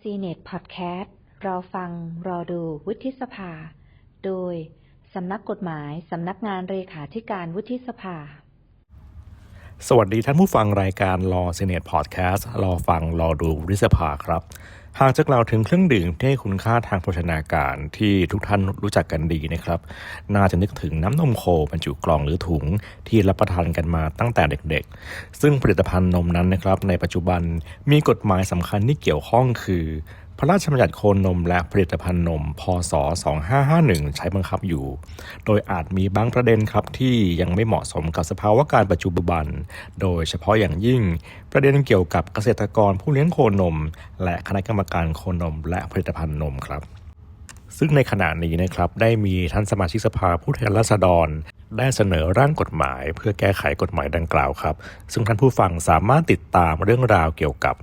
ซีเน็ตพอดแคสต์รอฟัง รอดูวุฒิสภา โดย สำนักกฎหมาย สำนักงานเลขาธิการวุฒิสภา สวัสดีท่านผู้ฟังรายการรอซีเนตพอดแคสต์รอฟัง รอดูวุฒิสภาครับ หากจะกล่าวถึงเครื่องดื่มที่ให้คุณค่าทางโภชนาการที่ทุกท่านรู้จักกันดีนะครับ น่าจะนึกถึงน้ำนมโคบรรจุกล่องหรือถุงที่รับประทานกันมาตั้งแต่เด็กๆ ซึ่งผลิตภัณฑ์นมนั้นนะครับในปัจจุบันมีกฎหมายสำคัญที่เกี่ยวข้องคือ พระราชบัญญัติโคนนมและผลิตภัณฑ์นม พศ 2551 ใช้บังคับอยู่ โดยอาจมีบางประเด็นครับที่ยังไม่เหมาะสมกับสภาวะการปัจจุบัน โดยเฉพาะอย่างยิ่ง ประเด็นเกี่ยวกับเกษตรกรผู้เลี้ยงโคนม และคณะกรรมการโคนม และผลิตภัณฑ์นมครับ ซึ่งในขณะนี้นะครับได้มีท่านสมาชิกสภาผู้แทนราษฎรได้เสนอร่างกฎหมาย เพื่อแก้ไขกฎหมายดังกล่าวครับ ซึ่งท่านผู้ฟังสามารถติดตามเรื่องราวเกี่ยวกับ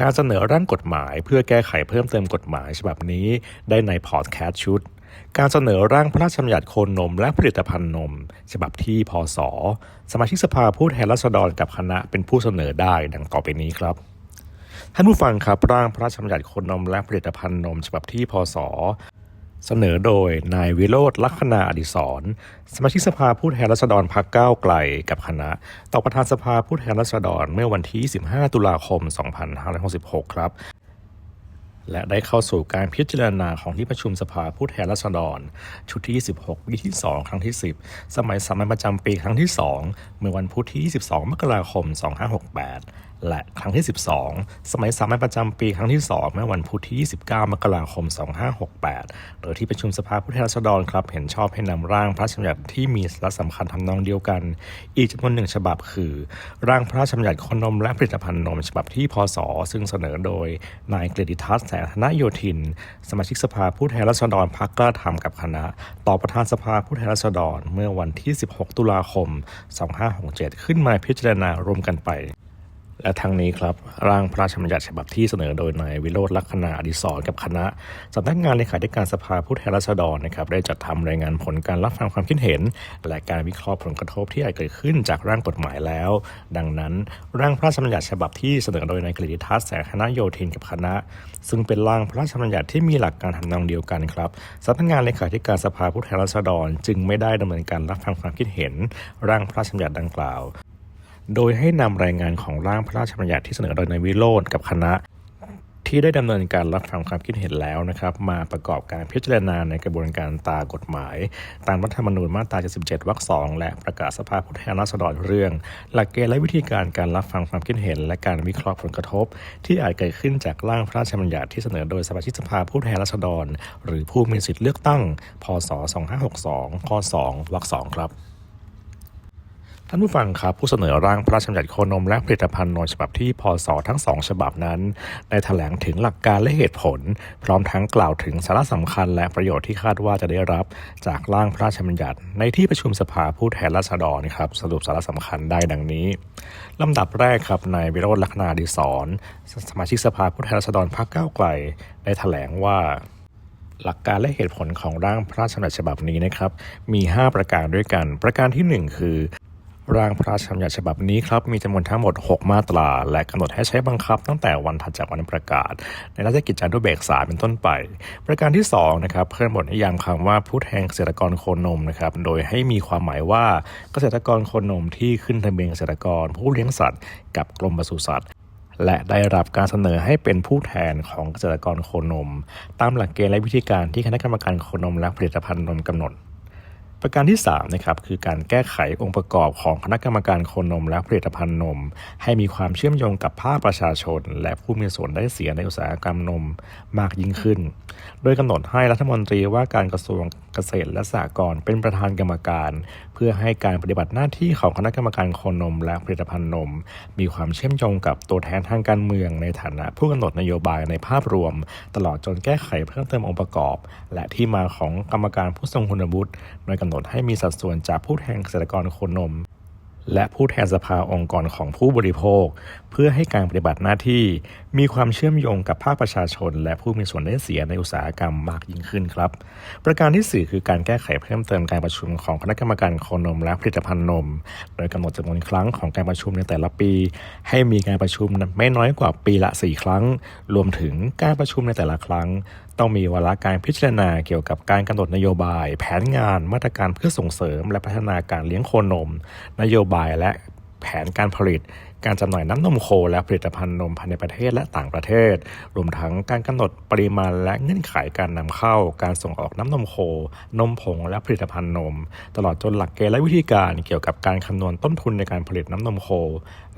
การเสนอร่างกฎหมาย เพื่อแก้ไขเพิ่มเติมกฎหมายฉบับนี้ได้ในพอดแคสต์ชุด การเสนอร่างพระราชบัญญัติโคนนมและผลิตภัณฑ์นม ฉบับที่พศสมาชิกสภาผู้แทนราษฎรกับคณะเป็นผู้เสนอได้ดังต่อไปนี้ครับท่านผู้ฟังครับร่างพระราชบัญญัติโคนนมและผลิตภัณฑ์นม ฉบับที่พศ เสนอโดยนายวิโรธลัคนาอดิศรสมาชิกสภาผู้แทนราษฎรพรรคก้าวไกลกับคณะ ต่อประธานสภาผู้แทนราษฎรเมื่อวันที่ 15 ตุลาคม 2566 ครับ และได้เข้าสู่การพิจารณาของที่ประชุมสภาผู้แทนราษฎร ชุดที่ 26 วิที่ 2 ครั้งที่ 10 สมัยสามัญประจำปีครั้งที่ 2 เมื่อวันพุธที่ 22 มกราคม 2568 และครั้งที่ 12 สมัยสามัญประจำปีครั้งที่ 2 เมื่อวันพุธที่ 29 มกราคม 2568 โดยที่ประชุมสภาผู้แทนราษฎรครับ เห็นชอบให้นำร่างพระราชบัญญัติที่มีสาระสำคัญทำนองเดียวกัน อีกจำนวนหนึ่งฉบับคือ ร่างพระราชบัญญัติคนนมและผลิตภัณฑ์นมฉบับที่พศ ซึ่งเสนอโดยนายเกรดิทัศน์แสงธนโยธิน สมาชิกสภาผู้แทนราษฎรพรรคกล้าทำกับคณะ ต่อประธานสภาผู้แทนราษฎรเมื่อวันที่ 16 ตุลาคม 2567 ขึ้นมาพิจารณารวมกันไป และทั้งนี้ครับ ร่างพระราชบัญญัติฉบับที่เสนอโดยนายวิโรธลักษณะอดิศรกับคณะสำนักงานเลขาธิการสภาผู้แทนราษฎรนะครับได้จัดทำรายงานผลการรับฟังความคิดเห็น และการวิเคราะห์ผลกระทบที่อาจเกิดขึ้นจากร่างกฎหมายแล้ว ดังนั้น ร่างพระราชบัญญัติฉบับที่เสนอโดยนายกฤษทัศน์แสงคณะโยธินกับคณะ ซึ่งเป็นร่างพระราชบัญญัติที่มีหลักการทำนองเดียวกันครับสำนักงานเลขาธิการสภาผู้แทนราษฎร จึงไม่ได้ดำเนินการรับฟังความคิดเห็น ร่างพระราชบัญญัติดังกล่าว โดยให้นำรายงานของร่างพระราชบัญญัติที่เสนอโดยนายวิโรธกับคณะ ที่ได้ดำเนินการรับฟังความคิดเห็นแล้วนะครับ มาประกอบการพิจารณาในกระบวนการตากฎหมาย ตามรัฐธรรมนูญมาตรา 77 วรรคสองและประกาศสภาผู้แทนราษฎรเรื่อง หลักเกณฑ์และวิธีการการรับฟังความคิดเห็น และการวิเคราะห์ผลกระทบ ที่อาจเกิดขึ้นจากร่างพระราชบัญญัติที่เสนอโดยสมาชิกสภาผู้แทนราษฎร หรือผู้มีสิทธิเลือกตั้ง พศ 2562 ข้อ 2 วรรคสองครับ ท่านผู้ฟังครับผู้เสนอร่างพระราชบัญญัติโคนมและผลิตภัณฑ์นมฉบับที่พศทั้งสองฉบับนั้นได้แถลงถึงหลักการและเหตุผล พร้อมทั้งกล่าวถึงสาระสำคัญและประโยชน์ที่คาดว่าจะได้รับจากร่างพระราชบัญญัติ ในที่ประชุมสภาผู้แทนราษฎรครับสรุปสาระสำคัญได้ดังนี้ลำดับแรกครับนายวิโรจน์ลักษณาดิศรสมาชิกสภาผู้แทนราษฎรพรรคก้าวไกล ได้แถลงว่าหลักการและเหตุผลของร่างพระราชบัญญัติฉบับนี้นะครับ มี 5 ประการด้วยกัน ประการทีหนึ่1 คือ ร่างพระราชบัญญัติฉบับนี้ครับมีจำนวนทั้งหมด 6 มาตรา และกำหนดให้ใช้บังคับตั้งแต่วันถัดจากวันประกาศ ในราชกิจจานุเบกษาเป็นต้นไป ประการที่2นะครับเพิ่มบทนิยามคำว่าผู้แทนเกษตรกรโคนมนะครับโดยให้มีความหมายว่าเกษตรกรโคนมที่ขึ้นทะเบียนเกษตรกร ผู้เลี้ยงสัตว์ กับกรมปศุสัตว์และได้รับการเสนอให้เป็นผู้แทนของเกษตรกรโคนม ตามหลักเกณฑ์และวิธีการที่คณะกรรมการโคนมและผลิตภัณฑ์นมกำหนด ประการที่3นะครับคือการแก้ไของค์ประกอบของคณะกรรมการโคนนม และผลิตภัณฑ์นม ให้มีความเชื่อมโยงกับภาคประชาชน และผู้มีส่วนได้เสียในอุตสาหกรรมนมมากยิ่งขึ้น โดยกำหนดให้รัฐมนตรีว่าการกระทรวงเกษตรและสหกรณ์เป็นประธานกรรมการ เพื่อให้การปฏิบัติหน้าที่ของคณะกรรมการโคนนม และผลิตภัณฑ์นม มีความเชื่อมโยงกับตัวแทนทางการเมืองในฐานะผู้กำหนดนโยบายในภาพรวม ตลอดจนแก้ไขเพิ่มเติมองค์ประกอบ และที่มาของกรรมการผู้ทรงคุณวุฒิโดยกำหนดให้มีสัดส่วนจากผู้แทนเกษตรกรโคนม และผู้แทนสภาองค์กรของผู้บริโภค เพื่อให้การปฏิบัติหน้าที่ มีความเชื่อมโยงกับภาคประชาชน และผู้มีส่วนได้เสียในอุตสาหกรรมมากยิ่งขึ้นครับ ประการที่ 4 คือการแก้ไขเพิ่มเติมการประชุมของคณะกรรมการโคนมและผลิตภัณฑ์นม โดยกำหนดจำนวนครั้งของการประชุมในแต่ละปี ให้มีการประชุมไม่น้อยกว่าปีละ 4 ครั้ง รวมถึงการประชุมในแต่ละครั้งต้องมีวาระการพิจารณาเกี่ยวกับการกำหนดนโยบาย แผนงานมาตรการเพื่อส่งเสริม และพัฒนาการเลี้ยงโคนม นโยบายและแผนการผลิต การจำหน่ายน้ำนมโคและผลิตภัณฑ์นมภายในประเทศและต่างประเทศ รวมทั้งการกำหนดปริมาณและเงื่อนไขการนำเข้า การส่งออกน้ำนมโค นมผงและผลิตภัณฑ์นม ตลอดจนหลักเกณฑ์และวิธีการเกี่ยวกับการคำนวณต้นทุนในการผลิตน้ำนมโค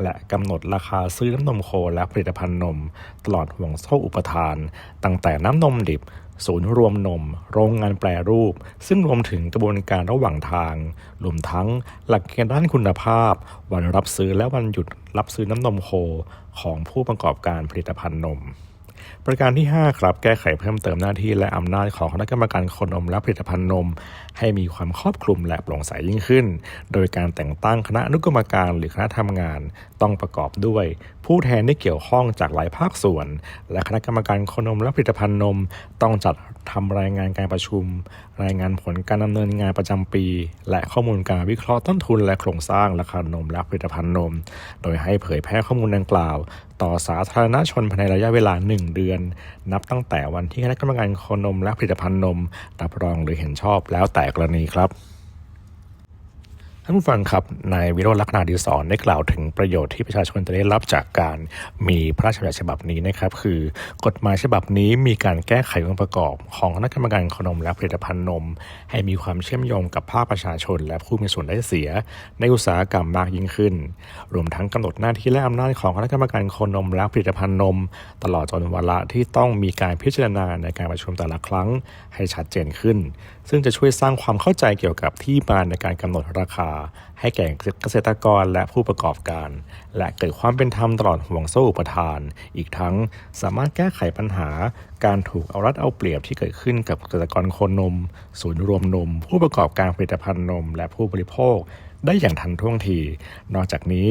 และกำหนดราคาซื้อน้ำนมโคและผลิตภัณฑ์นม ตลอดห่วงโซ่อุปทาน ตั้งแต่น้ำนมดิบศูนย์รวมนม โรงงานแปรรูป ซึ่งรวมถึงกระบวนการระหว่างทาง รวมทั้งหลักเกณฑ์ด้านคุณภาพ วันรับซื้อและวันหยุดรับซื้อน้ำนมโคของผู้ประกอบการผลิตภัณฑ์นม ประการที่ 5 ครับ แก้ไขเพิ่มเติมหน้าที่และอำนาจของคณะกรรมการคนนมและผลิตภัณฑ์นม ให้มีความครอบคลุมและโปร่งใสยิ่งขึ้น โดยการแต่งตั้งคณะอนุกรรมการหรือคณะทำงาน ต้องประกอบด้วย ผู้แทนที่เกี่ยวข้องจากหลายภาคส่วน และคณะกรรมการคนนมและผลิตภัณฑ์นม ต้องจัดทำรายงานการประชุม รายงานผลการดำเนินงานประจำปี และข้อมูลการวิเคราะห์ต้นทุนและโครงสร้างราคานมและผลิตภัณฑ์นม โดยให้เผยแพร่ข้อมูลดังกล่าว ต่อสาธารณชนภายในระยะเวลา 1 เดือน นับตั้งแต่วันที่คณะกรรมการคนนมและผลิตภัณฑ์นมรับรองหรือเห็นชอบแล้วแต่กรณีครับ ท่านผู้ฟังครับนายวิโรจน์ลักษณาดีสอนได้กล่าวถึงประโยชน์ที่ประชาชนจะได้รับจากการมีพระราชบัญญัติฉบับนี้นะครับ คือกฎหมายฉบับนี้มีการแก้ไของค์ประกอบ ของคณะกรรมการขนมและผลิตภัณฑ์นม ให้มีความเชื่อมโยงกับภาคประชาชน และผู้มีส่วนได้เสีย ในอุตสาหกรรมมากยิ่งขึ้น รวมทั้งกำหนดหน้าที่และอำนาจของคณะกรรมการคนมและผลิตภัณฑ์นม ตลอดจนวาระที่ต้องมีการพิจารณาในการประชุมแต่ละครั้งให้ชัดเจนขึ้น ซึ่งจะช่วยสร้างความเข้าใจเกี่ยวกับที่มาในการกำหนดราคาให้แก่เกษตรกรและผู้ประกอบการ และเกิดความเป็นธรรมตลอดห่วงโซ่อุปทาน อีกทั้งสามารถแก้ไขปัญหา การถูกเอารัดเอาเปรียบที่เกิดขึ้นกับเกษตรกรโคนนม ศูนย์รวมนม ผู้ประกอบการผลิตภัณฑ์นม และผู้บริโภค ได้อย่างทันท่วงที นอกจากนี้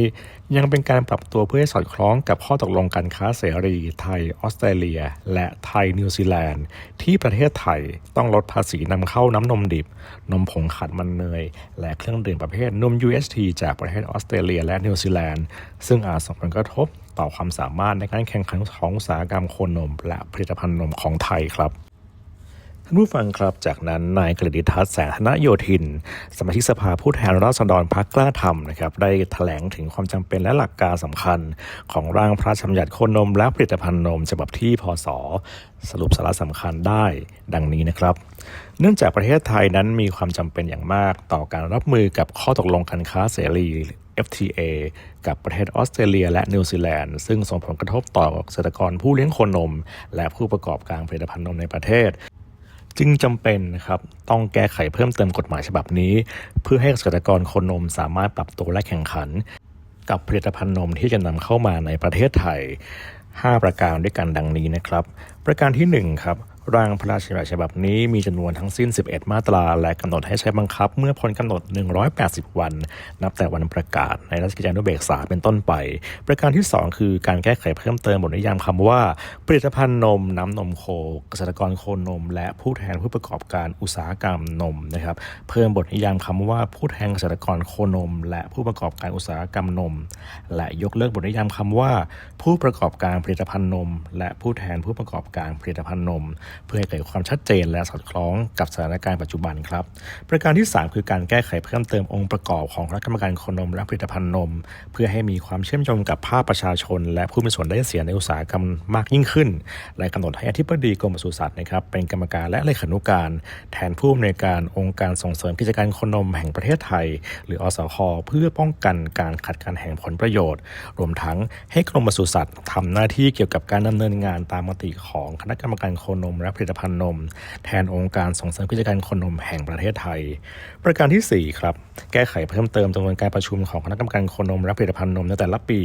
ยังเป็นการปรับตัวเพื่อให้สอดคล้องกับข้อตกลงการค้าเสรีไทยออสเตรเลีย และไทยนิวซีแลนด์ ที่ประเทศไทยต้องลดภาษีนำเข้าน้ำนมดิบ นมผงขัดมันเนย และเครื่องดื่มประเภทนม UHT จากประเทศออสเตรเลียและนิวซีแลนด์ ซึ่งอาจส่งผลกระทบต่อความสามารถในการแข่งขันของอุตสาหกรรมโคนม และผลิตภัณฑ์นมของไทยครับานผู้ฟังครับ จากนั้นนายกฤษทัศน์แสนธนโยธิน สมาชิกสภาผู้แทนราษฎรพักกล้าทำนะครับได้แถลงถึงความจำเป็นและหลักการสำคัญ ของร่างพระราชบัญญัติโคนมและผลิตภัณฑ์นม ฉบับที่พศสรุปสาระสำคัญได้ดังนี้นะครับ เนื่องจากประเทศไทยนั้นมีความจำเป็นอย่างมากต่อการรับมือกับข้อตกลงการค้าเสรี FTA กับประเทศออสเตรเลีย และนิวซีแลนด์ ซึ่งส่งผลกระทบต่อเกษตรกรผู้เลี้ยงโคนม และผู้ประกอบการผลิตภัณฑ์นมในประเทศ จึงจำเป็นนะครับต้องแก้ไขเพิ่มเติมกฎหมายฉบับนี้ เพื่อให้เกษตรกรคนนมสามารถปรับตัวและแข่งขัน กับผลิตภัณฑ์นมที่จะนำเข้ามาในประเทศไทย 5 ประการด้วยกันดังนี้นะครับ ประการที่1ครับ ร่างพระราชบัญญัติฉบับนี้มีจำนวนทั้งสิ้น 11 มาตรา และกำหนดให้ใช้บังคับ เมื่อพ้นกำหนด 180 วัน นับแต่วันประกาศในราชกิจจานุเบกษาเป็นต้นไป ประการที่ 2 คือการแก้ไขเพิ่มเติมบทนิยามคำว่า ผลิตภัณฑ์นม น้ำนมโค เกษตรกรโคนม และผู้แทนผู้ประกอบการอุตสาหกรรมนมนะครับเพิ่มบทนิยามคำว่าผู้แทนเกษตรกรโคนม และผู้ประกอบการอุตสาหกรรมนม และยกเลิกบทนิยามคำว่า ผู้ประกอบการผลิตภัณฑ์นม และผู้แทนผู้ประกอบการผลิตภัณฑ์นมเพื่อให้เกิดความชัดเจนและสอดคล้องกับสถานการณ์ปัจจุบันครับ ประการที่ 3 คือการแก้ไขเพิ่มเติมองค์ประกอบของคณะกรรมการคนมและผลิตภัณฑ์นม เพื่อให้มีความเชื่อมโยงกับภาคประชาชน และผู้มีส่วนได้เสียในอุตสาหกรรมมากยิ่งขึ้น และกำหนดให้อธิบดีกรมปศุสัตว์นะครับเป็นกรรมการและเลขานุการ แทนผู้อำนวยการองค์การส่งเสริมกิจการคนมแห่งประเทศไทย หรืออสคเพื่อป้องกันการขัดการแห่งผลประโยชน์ รวมทั้งให้กรมปศุสัตว์ทำหน้าที่เกี่ยวกับการดำเนินงานตามมติของคณะกรรมการโคนมและผลิตภัณฑ์นม แทนองค์การส่งเสริมกิจการคนนมแห่งประเทศไทย ประการทีสี่4 ครับ แก้ไขเพิ่มเติมจำนวนการประชุมของคณะกรรมการโคนมและผลิตภัณฑ์นมในแต่ละปี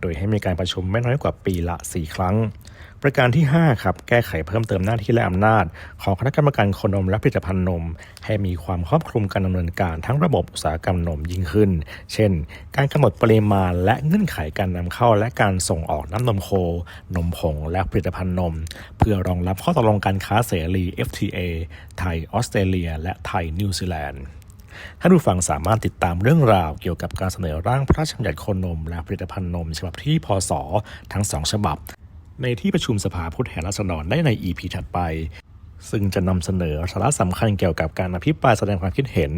โดยให้มีการประชุมไม่น้อยกว่าปีละ 4 ครั้ง ประการที่ 5 ครับ แก้ไขเพิ่มเติมหน้าที่และอำนาจ ของคณะกรรมการคนนมและผลิตภัณฑ์นม ให้มีความครอบคลุมการดำเนินการทั้งระบบอุตสาหกรรมนมยิ่งขึ้น เช่น การกำหนดปริมาณและเงื่อนไขการนำเข้าและการส่งออกน้ำนมโค นมผง และผลิตภัณฑ์นม เพื่อรองรับข้อตกลงการค้าเสรี FTA ไทยออสเตรเลีย และไทยนิวซีแลนด์ท่านผู้ฟังสามารถติดตามเรื่องราวเกี่ยวกับการเสนอร่างพระราชบัญญัติโคนม และผลิตภัณฑ์นม ฉบับที่พศ ทั้งสองฉบับ ในที่ประชุมสภาผู้แทนราษฎรได้ใน EP ถัดไป ซึ่งจะนำเสนอสาระสำคัญเกี่ยวกับการอภิปรายแสดงความคิดเห็น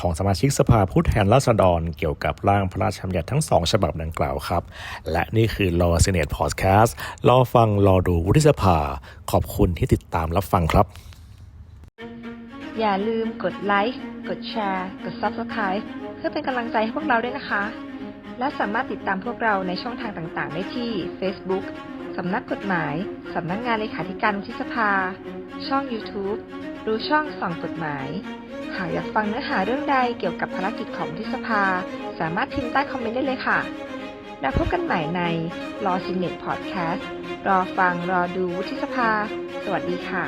ของสมาชิกสภาผู้แทนราษฎร เกี่ยวกับร่างพระราชบัญญัติทั้งสองฉบับดังกล่าวครับ และนี่คือรอเซเนตพอดแคสต์รอฟังรอดูวุฒิสภา ขอบคุณที่ติดตามรับฟังครับ อย่าลืมกดไลค์กดแชร์กด Subscribe เพื่อเป็นกำลังใจให้พวกเราด้วยนะคะ และสามารถติดตามพวกเราในช่องทางต่างๆ ได้ที่ Facebook สำนักกฎหมาย สำนักงานเลขาธิการวุฒิสภา ช่อง YouTube รือช่องส่องกฎหมาย หากอยากฟังเนื้อหาเรื่องใดเกี่ยวกับภารกิจของวุฒิสภา สามารถพิมพ์ใต้คอมเมนต์ได้เลยค่ะ แล้วพบกันใหม่ในรอซินเน็ตพอดแคสต์รอฟังรอดูวุฒิสภา สวัสดีค่ะ